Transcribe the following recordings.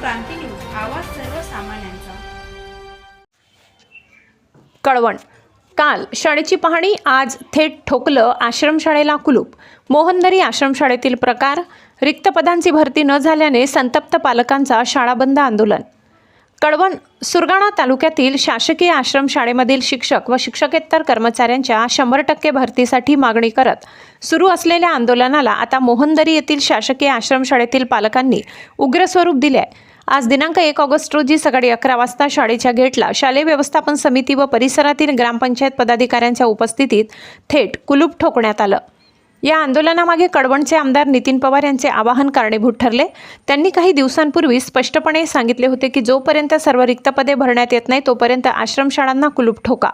क्रांती news आवाज सर्वसामान्यांचा. कळवण. काल शाळेची पाहणी आज थेट ठोकलं आश्रमशाळेला कुलूप. मोहनदरी आश्रमशाळेतील प्रकार रिक्त पदांची भरती न झाल्याने संतप्त पालकांचा शाळा बंद आंदोलन. कळवण सुरगाणा तालुक्यातील शासकीय आश्रमशाळेमधील शिक्षक व शिक्षकेतर कर्मचाऱ्यांच्या शंभर टक्के भरतीसाठी मागणी करत सुरू असलेल्या आंदोलनाला आता मोहनदरी येथील शासकीय आश्रमशाळेतील पालकांनी उग्र स्वरूप दिले आहे आज दिनांक एक ऑगस्ट रोजी सकाळी अकरा वाजता शाळेच्या गेटला शालेय व्यवस्थापन समिती व परिसरातील ग्रामपंचायत पदाधिकाऱ्यांच्या उपस्थितीत थेट कुलूप ठोकण्यात आलं. या आंदोलनामागे कडवणचे आमदार नितीन पवार यांचे आवाहन कारणीभूत ठरले. त्यांनी काही दिवसांपूर्वी स्पष्टपणे सांगितले होते की जोपर्यंत सर्व रिक्त पदे भरण्यात येत नाही तोपर्यंत आश्रमशाळांना कुलूप ठोका.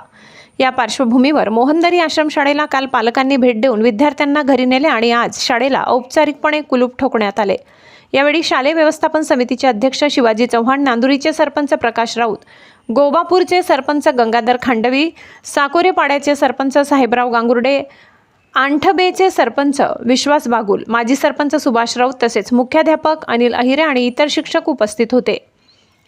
या पार्श्वभूमीवर मोहनदरी आश्रमशाळेला काल पालकांनी भेट देऊन विद्यार्थ्यांना घरी नेले आणि आज शाळेला औपचारिकपणे कुलूप ठोकण्यात आले. यावेळी शालेय व्यवस्थापन समितीचे अध्यक्ष शिवाजी चव्हाण नांदुरीचे सरपंच प्रकाश राऊत गोबापूरचे सरपंच गंगाधर खांडवी साकोरेपाड्याचे सरपंच साहेबराव गांगुर्डे आंठबेचे सरपंच विश्वास बागुल माजी सरपंच सुभाष राऊत तसेच मुख्याध्यापक अनिल अहिरे आणि इतर शिक्षक उपस्थित होते.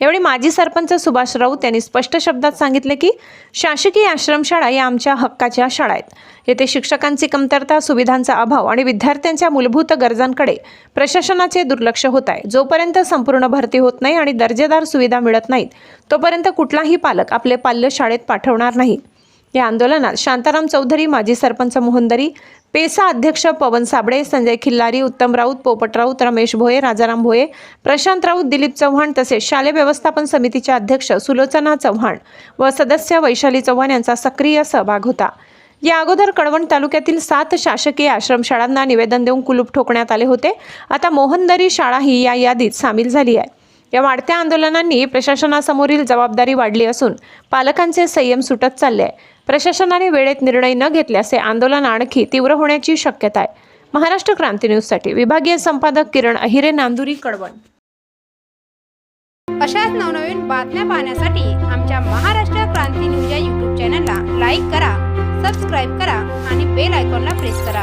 यावेळी माजी सरपंच सुभाष राऊत यांनी स्पष्ट शब्दात सांगितले की शासकीय आश्रमशाळा या आमच्या हक्काच्या शाळा आहेत येथे शिक्षकांची कमतरता सुविधांचा अभाव आणि विद्यार्थ्यांच्या मूलभूत गरजांकडे प्रशासनाचे दुर्लक्ष होत आहे. जोपर्यंत संपूर्ण भरती होत नाही आणि दर्जेदार सुविधा मिळत नाहीत तोपर्यंत कुठलाही पालक आपले पाल्य शाळेत पाठवणार नाही. या आंदोलनात शांताराम चौधरी माजी सरपंच मोहंदरी पेसा अध्यक्ष पवन साबळे संजय खिल्लारी उत्तम राऊत पोपट राऊत रमेश भोये राजाराम भोये प्रशांत राऊत दिलीप चव्हाण तसेच शालेय व्यवस्थापन समितीच्या अध्यक्ष सुलोचना चव्हाण व सदस्य वैशाली चव्हाण यांचा सक्रिय सहभाग होता. या अगोदर कळवण तालुक्यातील सात शासकीय आश्रमशाळांना निवेदन देऊन कुलूप ठोकण्यात आले होते. आता मोहनदरी शाळा ही या यादीत सामील झाली आहे. या वाढत्या आंदोलनांनी प्रशासनासमोरील जबाबदारी वाढली असून पालकांचे संयम सुटत चालले आहे. प्रशासनाने वेळेत निर्णय न घेतल्यास हे आंदोलन आणखी तीव्र होण्याची शक्यता आहे. महाराष्ट्र क्रांती न्यूजसाठी विभागीय संपादक किरण अहिरे नांदुरी कडवण. अशाच नवनवीन बातम्या पाहण्यासाठी आमच्या महाराष्ट्र क्रांती न्यूज या यूट्यूब चॅनलला लाईक करा सबस्क्राईब करा आणि बेल आयकॉनला प्रेस करा.